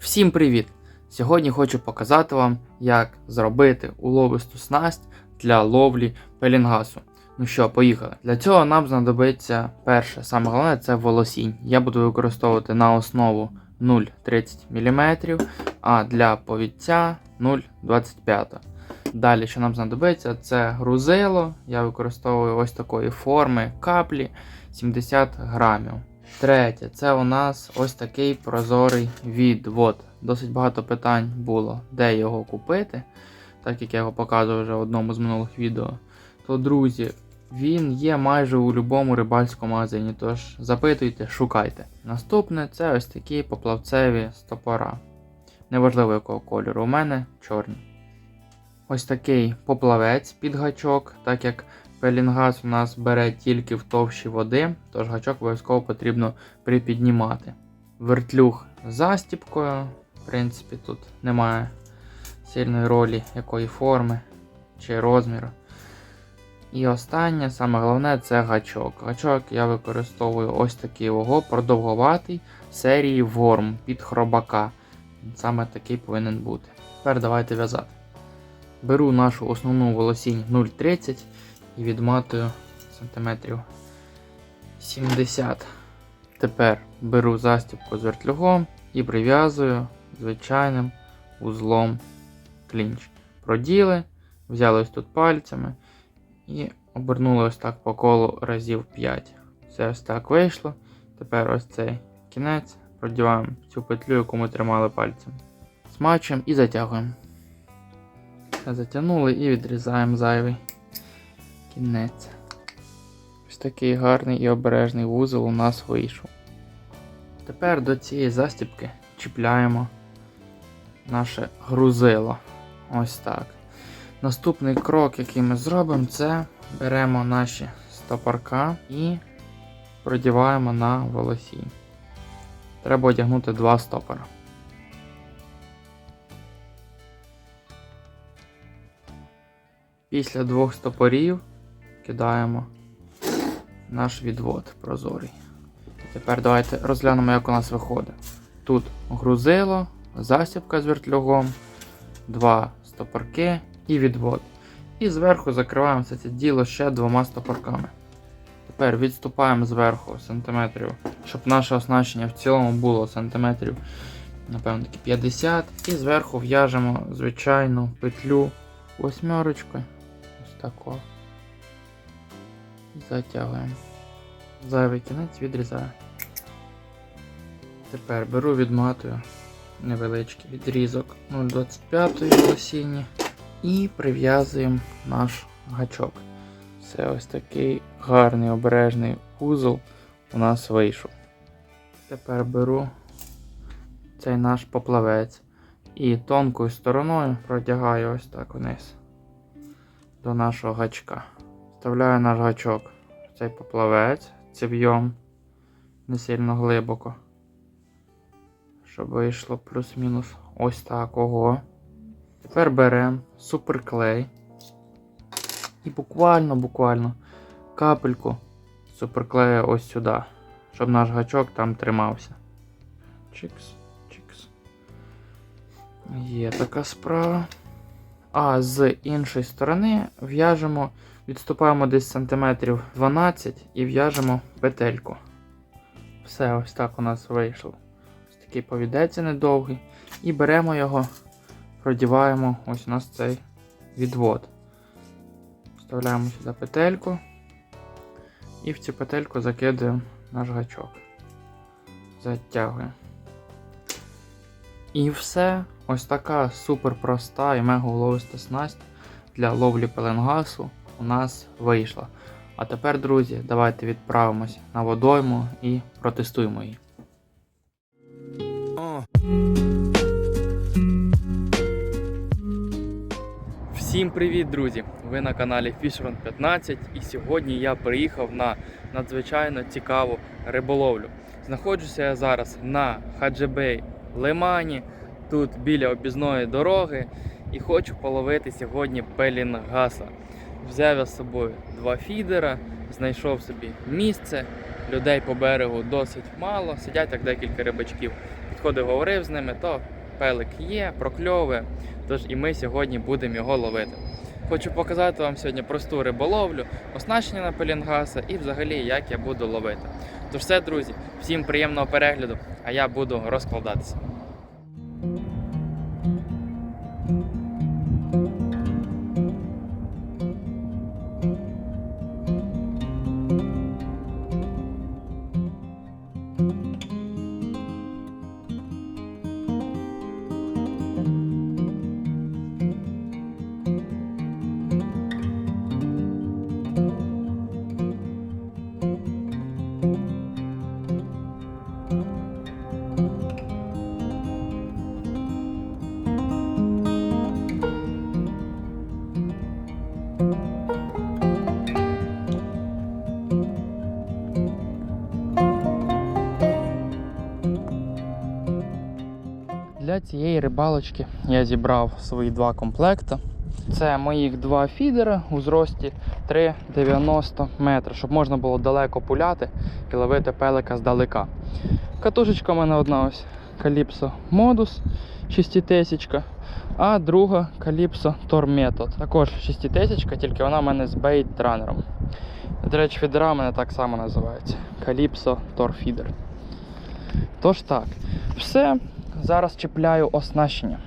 Всім привіт! Сьогодні хочу показати вам, як зробити уловисту снасть для ловлі пелінгасу. Ну що, поїхали. Для цього нам знадобиться перше, саме головне це волосінь. Я буду використовувати на основу 0,30 мм, а для повідця 0,25 Далі, що нам знадобиться, це грузило. Я використовую ось такої форми каплі 70 грамів. Третє, це у нас ось такий прозорий відвод. Досить багато питань було, де його купити, так як я його показував вже в одному з минулих відео. То, друзі, він є майже у будь-якому рибальському магазині, тож запитуйте, шукайте. Наступне це ось такі поплавцеві стопора. Неважливо якого кольору, у мене чорні. Ось такий поплавець під гачок, так як пелінгаз у нас бере тільки в товщі води, тож гачок обов'язково потрібно припіднімати. Вертлюг з застіпкою, в принципі, тут немає сильної ролі якої форми чи розміру. І останнє, саме головне, це гачок. Гачок я використовую ось такий ого, продовгуватий серії Ворм під хробака. Саме такий повинен бути. Тепер давайте в'язати. Беру нашу основну волосінь 0,30 і відматую сантиметрів 70. Тепер беру застібку з вертлюгом і прив'язую звичайним узлом клінч. Проділи, взяли ось тут пальцями і обернули ось так по колу разів 5. Все ось так вийшло. Тепер ось цей кінець продіваємо цю петлю, яку ми тримали пальцем. Смачуємо і затягуємо. Затягнули і відрізаємо зайвий кінець. Ось такий гарний і обережний вузол у нас вийшов. Тепер до цієї застібки чіпляємо наше грузило. Ось так. Наступний крок, який ми зробимо, це беремо наші стопорка і продіваємо на волосінь. Треба одягнути два стопора. Після двох стопорів кидаємо наш відвод прозорий. Тепер давайте розглянемо, як у нас виходить. Тут грузило, засібка з вертлюгом, два стопорки і відвод. І зверху закриваємо все це діло ще двома стопорками. Тепер відступаємо зверху сантиметрів, щоб наше оснащення в цілому було сантиметрів, напевно, таки 50. І зверху в'яжемо звичайну петлю восьмерочкою. Ось тако. Затягуємо. Зайвий кінець відрізаю. Тепер беру відматую невеличкий відрізок 0,25 осінні і прив'язуємо наш гачок. Це ось такий гарний обережний вузол у нас вийшов. Тепер беру цей наш поплавець і тонкою стороною протягаю ось так вниз до нашого гачка. Вставляю наш гачок в цей поплавець, цев'йом не сильно глибоко. Щоб вийшло плюс-мінус ось так ого. Тепер беремо суперклей. І буквально-буквально капельку суперклею ось сюди, щоб наш гачок там тримався. Чикс, чикс. Є така справа. А з іншої сторони в'яжемо, відступаємо десь сантиметрів 12 і в'яжемо петельку. Все, ось так у нас вийшло. Ось такий повідець недовгий. І беремо його, продіваємо ось у нас цей відвод. Вставляємо сюди петельку і в цю петельку закидуємо наш гачок. Затягуємо. І все. Ось така супер проста і мега уловиста снасть для ловлі пеленгасу у нас вийшла. А тепер, друзі, давайте відправимось на водойму і протестуємо її. Всім привіт, друзі! Ви на каналі Fisherman 15 і сьогодні я приїхав на надзвичайно цікаву риболовлю. Знаходжуся я зараз на Хаджебей Лимані, тут біля об'їзної дороги, і хочу половити сьогодні пелінгаса. Взяв я з собою два фідера, знайшов собі місце. Людей по берегу досить мало, сидять так декілька рибачків. підходив, говорив з ними, то пелик є, прокльовує. Тож і ми сьогодні будемо його ловити. Хочу показати вам сьогодні просту риболовлю, оснащення на пелінгаса і взагалі як я буду ловити. Тож все, друзі, всім приємного перегляду, а я буду розкладатися. Для цієї рибалочки я зібрав свої два комплекти. Це моїх два фідера у зрості 3,90 метри, щоб можна було далеко пуляти і ловити пелика здалека. Катушечка у мене одна ось Calypso Modus 6000, а друга Calypso Tor Method. Також 6000, тільки вона в мене з бейт транером. До речі, фідера в мене так само називається. Calypso Tor. Тож так, все. Зараз чіпляю оснащення.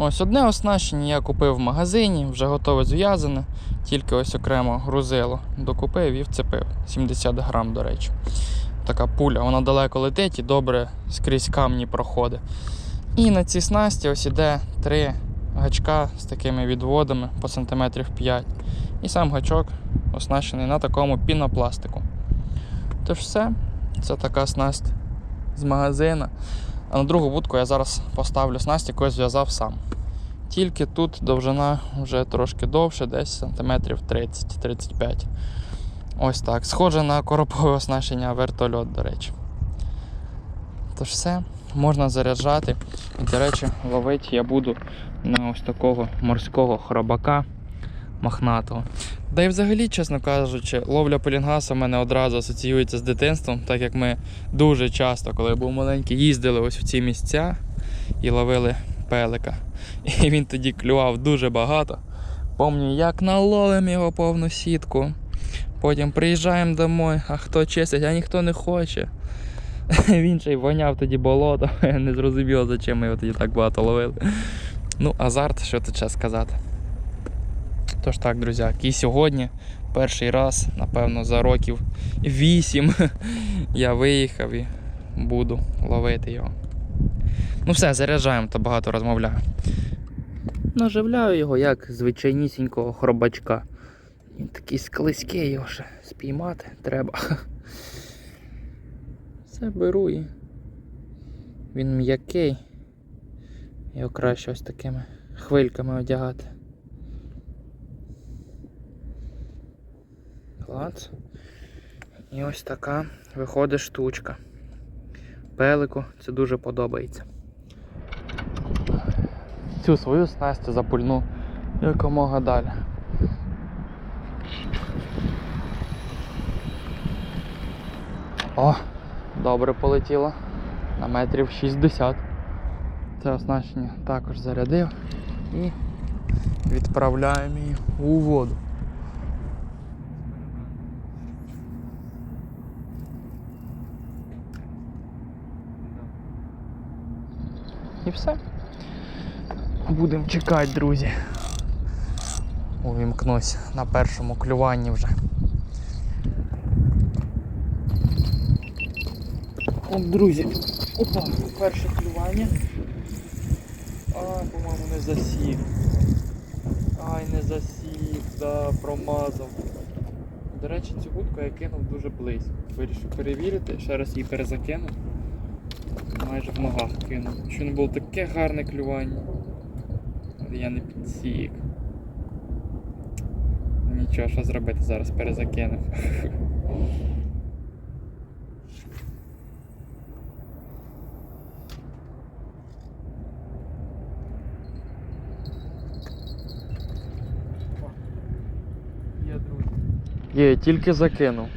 Ось одне оснащення я купив в магазині, вже готове зв'язане, тільки ось окремо грузило докупив і вцепив. 70 грам, до речі. Така пуля, вона далеко летить і добре скрізь камні проходить. І на цій снасті ось іде три гачка з такими відводами по сантиметрів 5. І сам гачок оснащений на такому пінопластику. Тож все, це така снасть з магазина. А на другу будку я зараз поставлю снасть, яку я зв'язав сам. Тільки тут довжина вже трошки довше, десь сантиметрів 30-35. Ось так. Схоже на коропове оснащення вертольот, до речі. Тож все, можна заряджати. І, до речі, ловити я буду на ось такого морського хробака мохнатого. Да і взагалі, чесно кажучи, ловля пелінгаса в мене одразу асоціюється з дитинством, так як ми дуже часто, коли я був маленький, їздили ось в ці місця і ловили пелика. І він тоді клював дуже багато. Помню, як наловимо його повну сітку. Потім приїжджаємо домой, а хто чистить, а ніхто не хоче. Він ще й воняв тоді болото. Не зрозуміло, за чим ми його тоді так багато ловили. Ну, азарт, що тут ще сказати. Тож так, друзяки, і сьогодні перший раз, напевно, за років 8 я виїхав і буду ловити його. Ну все, заряджаємо, то багато розмовляю. Наживляю його як звичайнісінького хробачка. Він такий склизький, його ще спіймати треба. Все беру і він м'який. Його краще ось такими хвильками одягати. Клац. І ось така виходить штучка. Пелику це дуже подобається. Цю свою снасть запульну якомога далі. О, добре полетіло. На метрів 60. Це оснащення також зарядив і відправляємо її у воду. І все. Будемо чекати, друзі. Увімкнусь на першому клюванні вже. От, друзі, опа, перше клювання. А, по-моєму, не засів. Ай, не засів, да, промазав. До речі, цю вудку я кинув дуже близько. Вирішив перевірити, ще раз її перезакинув. Майже в ногах кинув. Що не було таке гарне клювання. Але я не підсік. Нічого, що зробити зараз перезакинув. Є, тільки закинув.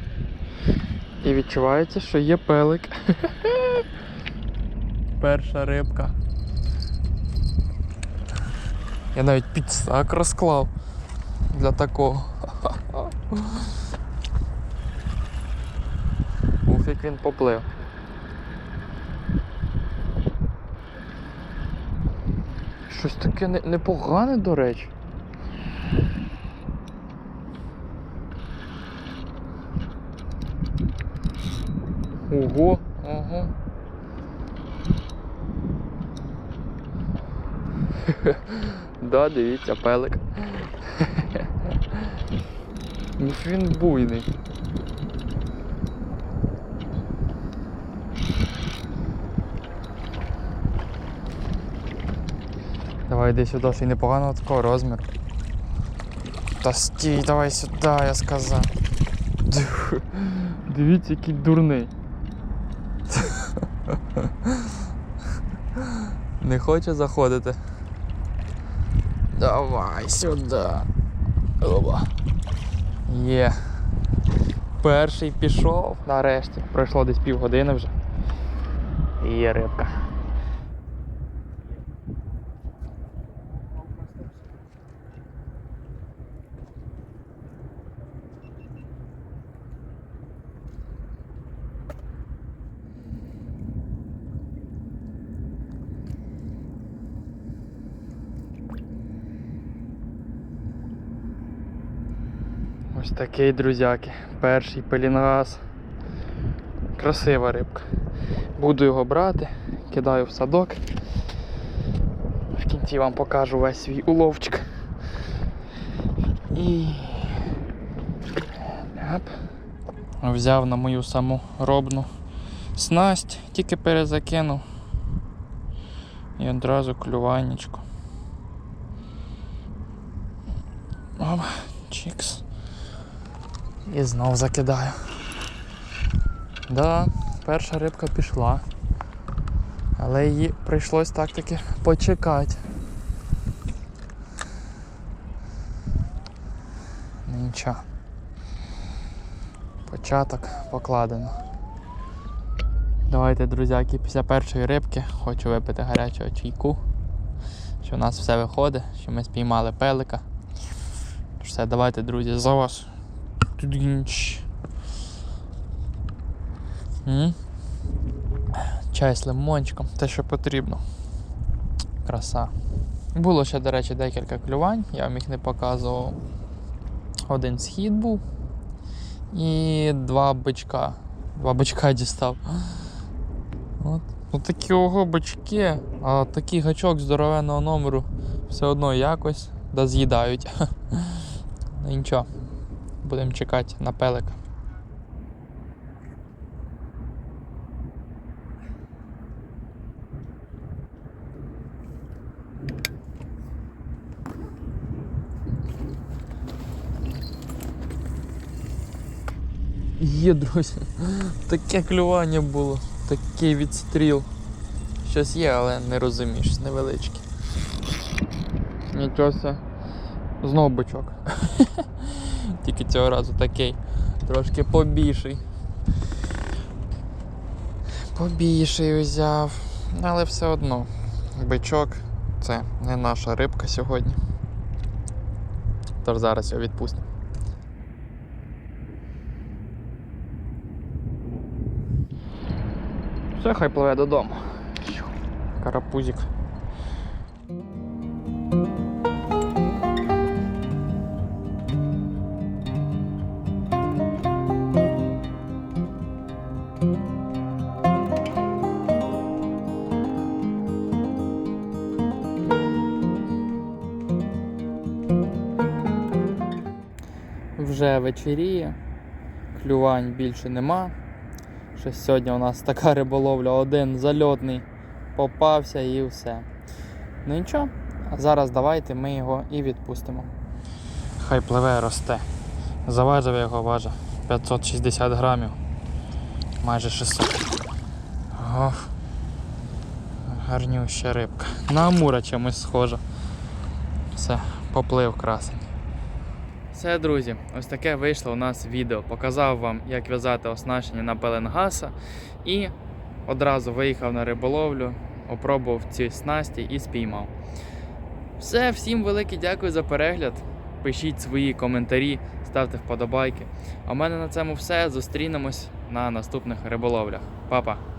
І відчувається, що є пелик. Перша рибка. Я навіть підсак розклав для такого. Уф, як він поплив. Щось таке непогане, до речі. Ого, ого. да, дивіться, пелик. Ух, він буйний. Давай йди сюди, ще й непоганого такого розміру. Та стій, давай сюди, я сказав. Дивіться, який дурний. Не хоче заходити. Давай сюди. Оба. Є. Перший пішов нарешті. Пройшло десь півгодини вже. Є рибка. Ось такий, друзяки. Перший пелінгаз. Красива рибка. Буду його брати, кидаю в садок. В кінці вам покажу весь свій уловчик. І. Ляп. Взяв на мою саму робну снасть, тільки перезакинув. І одразу клюванечко. Оп, чікс. І знов закидаю. Да, перша рибка пішла. Але її прийшлось так таки почекати. Нічого. Початок покладено. Давайте, друзяки, після першої рибки хочу випити гарячого чайку. Що в нас все виходить, що ми спіймали пелика. Все, давайте, друзі, за вас. Тудінч. Чай з лимончиком, те, що потрібно. Краса. Було ще, до речі, декілька клювань, я вам їх не показував. Один схід був і два бичка. Два бичка дістав. От. От такі ого бички, а такий гачок здоровенного номеру все одно якось да з'їдають. Ну нічого. Будемо чекати на пелика. Є, друзі, таке клювання було, такий відстріл. Щось є, але не розумієш, невеличке. Нічого себе. Знов бичок. Тільки цього разу такий. Трошки побільший. Побільший взяв. Але все одно. Бичок це не наша рибка сьогодні. Тож зараз його відпустимо. Все, хай пливе додому. Карапузик. Вже вечеріє, клювань більше нема. Щось сьогодні у нас така риболовля, один зальотний попався і все. Ну нічого, зараз давайте ми його і відпустимо. Хай пливе росте. Заважив його важа 560 грамів. Майже 600. Ого. Гарнюща рибка. На амура чимось схожа. Все, поплив красень. Все, друзі, ось таке вийшло у нас відео. Показав вам, як в'язати оснащення на пеленгаса і одразу виїхав на риболовлю, опробував ці снасті і спіймав. Все, всім велике дякую за перегляд. Пишіть свої коментарі, ставте вподобайки. А в мене на цьому все. Зустрінемось на наступних риболовлях. Па-па!